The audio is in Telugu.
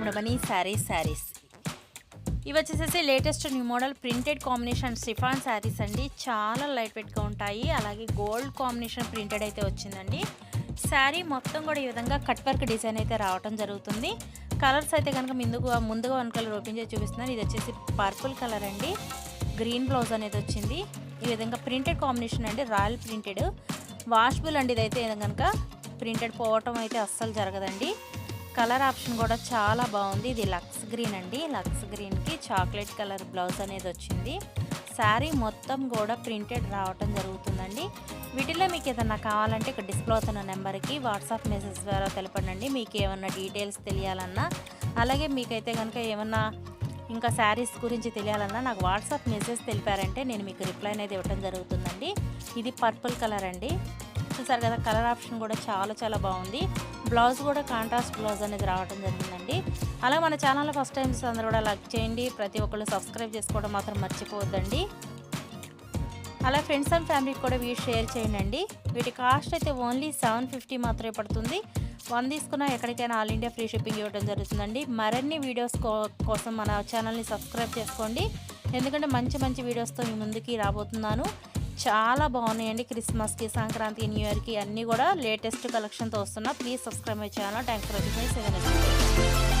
మనీ శారీస్ శారీస్ ఇవి వచ్చేసేసి latest new model printed combination chiffon saris అండి. చాలా లైట్ వెయిట్గా ఉంటాయి. అలాగే గోల్డ్ కాంబినేషన్ ప్రింటెడ్ అయితే వచ్చిందండి. శారీ మొత్తం కూడా ఈ విధంగా కట్ వర్క్ డిజైన్ అయితే రావటం జరుగుతుంది. కలర్స్ అయితే కనుక ముందుగా ముందుగా వన్ కలర్ ఓపెన్ చేసి చూపిస్తున్నాను. ఇది వచ్చేసి పర్పుల్ కలర్ అండి. గ్రీన్ బ్లౌజ్ అనేది వచ్చింది. ఈ విధంగా ప్రింటెడ్ కాంబినేషన్ అండి రాయల్ ప్రింటెడ్ వాష్బుల్ అండి ఇదైతే కనుక. ప్రింటెడ్ పోవటం అయితే అస్సలు జరగదండి. కలర్ ఆప్షన్ కూడా చాలా బాగుంది. ఇది లక్స్ గ్రీన్ అండి. లక్స్ గ్రీన్కి చాక్లెట్ కలర్ బ్లౌజ్ అనేది వచ్చింది. శారీ మొత్తం కూడా ప్రింటెడ్ రావటం జరుగుతుందండి. వీటిలో మీకు ఏదన్నా కావాలంటే ఇక్కడ డిస్ప్లే అవుతున్న నెంబర్కి వాట్సాప్ మెసేజ్ ద్వారా తెలపండి మీకు ఏమన్నా డీటెయిల్స్ తెలియాలన్నా అలాగే మీకైతే కనుక ఏమన్నా ఇంకా శారీస్ గురించి తెలియాలన్నా నాకు వాట్సాప్ మెసేజ్ తెలిపారంటే నేను మీకు రిప్లై అనేది ఇవ్వడం జరుగుతుందండి. ఇది పర్పుల్ కలర్ అండి. చూసారు కదా కలర్ ఆప్షన్ కూడా చాలా చాలా బాగుంది. బ్లౌజ్ కూడా కాంట్రాస్ట్ బ్లౌజ్ అనేది రావడం జరిగిందండి. అలాగే మన ఛానల్లో ఫస్ట్ టైమ్స్ అందరూ కూడా లైక్ చేయండి. ప్రతి ఒక్కళ్ళు సబ్స్క్రైబ్ చేసుకోవడం మాత్రం మర్చిపోవద్దండి. అలా ఫ్రెండ్స్ అండ్ ఫ్యామిలీకి కూడా వీటి షేర్ చేయండి వీటి కాస్ట్ అయితే ఓన్లీ సెవెన్ ఫిఫ్టీ మాత్రమే పడుతుంది. వన్ తీసుకున్న ఎక్కడికైనా ఆల్ ఇండియా ఫ్రీ షిప్పింగ్ ఇవ్వడం జరుగుతుందండి. మరిన్ని వీడియోస్ కోసం మన ఛానల్ని సబ్స్క్రైబ్ చేసుకోండి. ఎందుకంటే మంచి మంచి వీడియోస్తో మీ ముందుకి రాబోతున్నాను. చాలా బాగున్నాయండి క్రిస్మస్కి సంక్రాంతికి న్యూ ఇయర్కి అన్నీ కూడా లేటెస్ట్ కలెక్షన్తో వస్తున్నా. Please subscribe my channel. Thanks for seven